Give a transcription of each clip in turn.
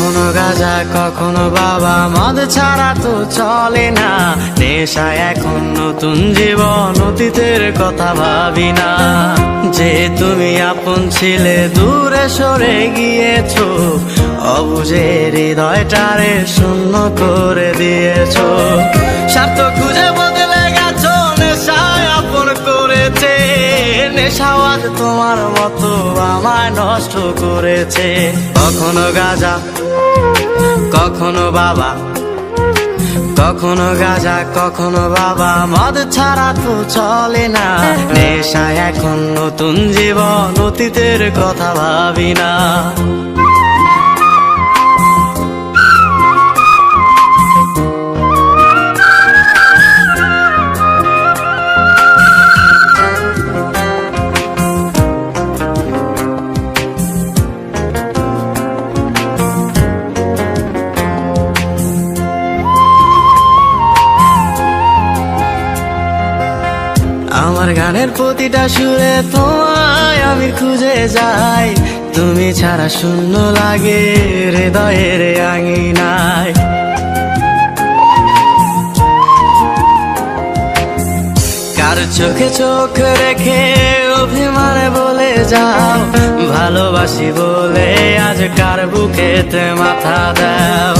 কখনো গাজা, কখনো বাবা, মদ ছাড়া তো চলে না। নেশায় এখন নতুন জীবন, অতীতের কথা ভাবি না। যে তুমি আপন ছিলে, দূরে সরে গিয়েছো। অবুঝে হৃদয়টারে শূন্য করে দিয়েছ। স্বার্থ খুঁজে নেশাওয়াজ তোমার মতো আমায় নষ্ট করেছে। কখনো গাজা, কখনো বাবা। কখনো গাজা, কখনো বাবা। মদ ছাড়া তো চলে না। নেশায় এখন নতুন জীবন অতীতের কথা ভাবি না। আমার গানের প্রতিটা সুরে তোমায় আমি খুঁজে যাই। তুমি ছাড়া শূন্য লাগে হৃদয়ের আঙিনায়। কার চোখে চোখ রেখে অভিমানে বলে যাও, ভালোবাসি বলে আজ কার বুকেতে মাথা দাও।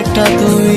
একটা তুই